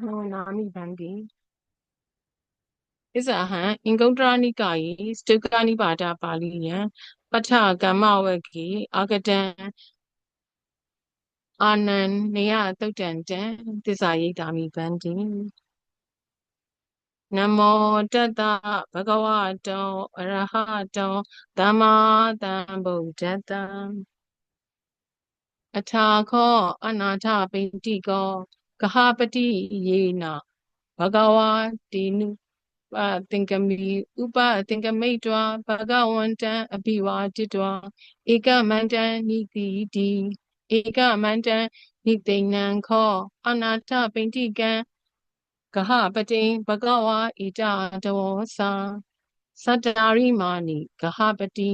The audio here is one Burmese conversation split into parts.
ဟောနာမိဗန္တိဣဇာဟံအင်္ဂုတ္တရနိကာယေစတုကနိပါဒပါဠိယံပဋ္ဌကမ္မဝဂ္ဂေအာဂတံအာနန္နေယသုတ်တံတံသစ္စာယိတာမိဗန္တိနမောတတ္တဘဂဝတောအရဟတောသမ္မာသမ္ဗုဒ္ဓတ္တအထာခောအနာထပိတိကော ကဟပတိယေနဘဂဝတိနုပသင်္ကမိဥပသင်္ကမိတ်တွာဘဂဝန္တံအပိဝါတိတွာဧကမန္တံနိတိတိဧကမန္တံနိသိဏံခောအနာထပိတိကံကဟပတိဘဂဝါဣတတဝောသာသတ္တာရိမာနိကဟပတိ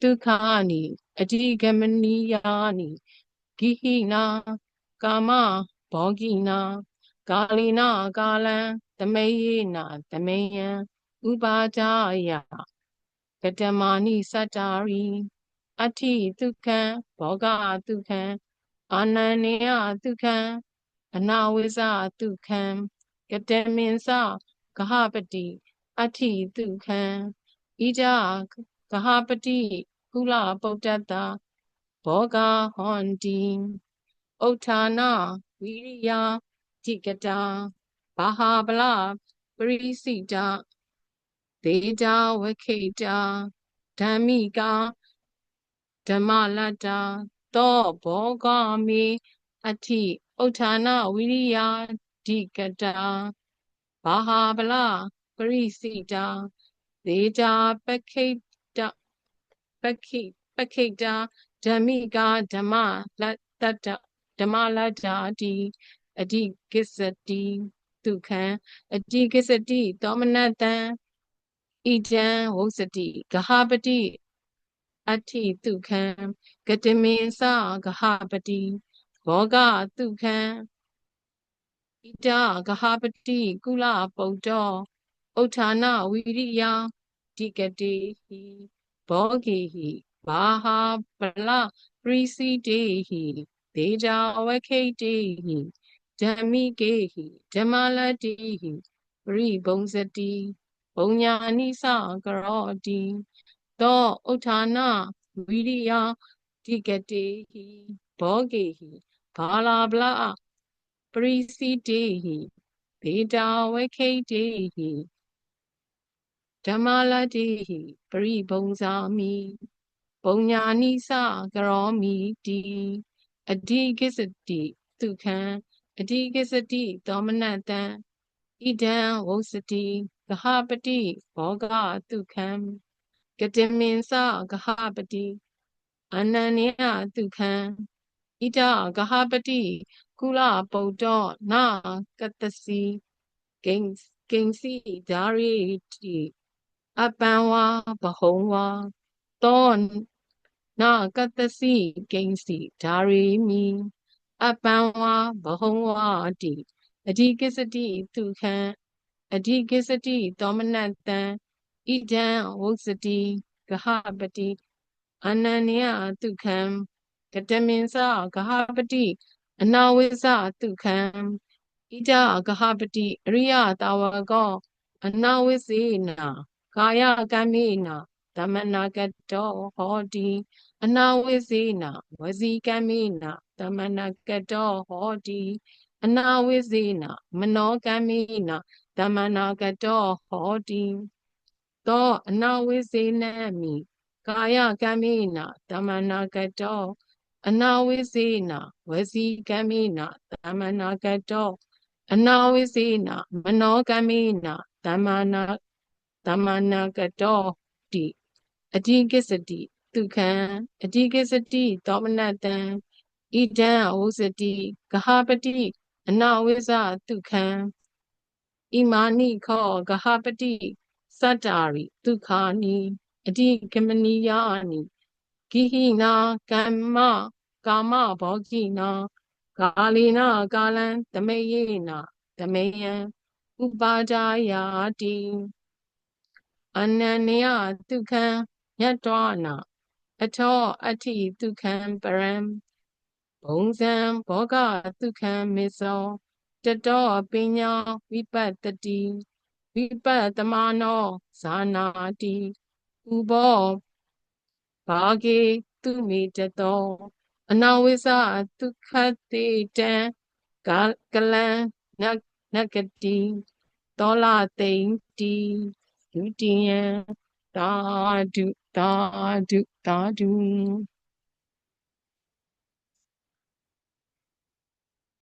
ဒုက္ခာနိအတိဂမနိယာနိဂိဟိနာကာမ ဘောဂိနာကာလိနာကာလံသမေယေနာသမေယံဥပါဒာယကတမာနိစတ္တာရိအဋ္ဌိဒုက္ခံဘောဂဒုက္ခံအာနန္နေယဒုက္ခံအနာဝိဇဒုက္ခံကတမင်္စဂဟပတိအဋ္ဌိဒုက္ခံဣဒဂဟပတိကုလပုတ္တတဘောဂဟွန်တိဥဋ္ဌာန ဝိရိယတိကတာဘာဟာဗလပရိစိတဒေတာဝခိတာဓမ္မိကာဓမ္မလတ္တာသောဘောဂမေအဋ္ဌိဥဋ္ဌာနဝိရိယတိကတာဘာဟာဗလပရိစိတာဒေတာပခိတပခိပခိတာဓမ္မိကာဓမ္မလတ္တ ဓမ္မလတ္တာတိအဓိကိစ္စတိဒုက္ခံအဓိကိစ္စတိသောမနတံဣဒံဝုစတိဂဟပတိအဋ္ဌိဒုက္ခံဂတမေသဂဟပတိဘောဂဒုက္ခံဣဒဂဟပတိကုလပုတ္တောဥဋ္ဌာဏဝိရိယဒီကတိဟိဘောဂိဟိဘာဟာပလပရိစီတေဟိ ဒေဇာအဝခိတေဟိဓမ္မိကေဟိဓမ္မလတိဟိပရိဘုံစတိဘုံညာအနိသကရောတိသောဥဋ္ဌာဏဝိရိယဒီကတိဟိဘောဂေဟိဘာလာဗလာပရိစီတေဟိဒေတာဝခိတေဟိဓမ္မလတိဟိပရိဘုံဇာမိဘုံညာနိသကရောမိတိ အဓိကိစ္စတိသူခံအဓိကိစ္စတိသောမနတံဣဒံဝုစတိဂဟပတိဘောဂတုခံကတမင်္စဂဟပတိအနန္နယတုခံဣဒဂဟပတိကုလပုတ္တောနာကတစီဂိဉ္ဂိဉ္စီဓာရိတိအပံဝါဘဟုံဝါသော နာကတစီဂိဉ္စီဓာရိမိအပံဝါဘဟုံဝါတိအဓိကိစ္စတိသူခံအဓိကိစ္စတိသောမနတံဣဒံဝုစတိဂဟပတိအနန္နယတုခံကတမင်္စဂဟပတိအနာဝိဇတုခံဣဒဂဟပတိအရိယတာဝကောအနာဝိစေနာကာယကံမေနာသမနာကတောဟောတိ အနာဝိစေနာဝစီကံမေနာသမနာကတောဟောတိအနာဝိစေနာမနောကံမေနာသမနာကတောဟောတိသောအနာဝိစေနမိကာယကံမေနာသမနာကတောအနာဝိစေနာဝစီကံမေနာသမနာကတောအနာဝိစေနာမနောကံမေနာသမနာသမနာကတောတိအဓိကိစ္စတိ ဒုက္ခံအဓိကိစ္စတိသောမနတံဣဒံဝုစတိဂဟပတိအနာဝိဇဒုက္ခံဣမာနိခောဂဟပတိစတ္တာရိဒုက္ခာနိအဓိကမနိယာနိဂိဟိနာကမ္မကာမဘောဂိနာကာလီနာကာလံတမေယေနာတမေယံဥပါဒာယာတိအနန္နယဒုက္ခံယတ္တနာ အထောအဋ္ဌိဒုက္ခံပရံဘုံဇံဘောဂဒုက္ခံမေသောတတောပညာဝိပတ်တတိဝိပတ်တမနောဇာနာတိဥဘောဘာဂေသူမိတတောအနာဝိဇဒုက္ခတေတံကာကလံနနဂတိတောလာသိမ့်တိဒုတိယသာဓုသာ ဓုသာဓု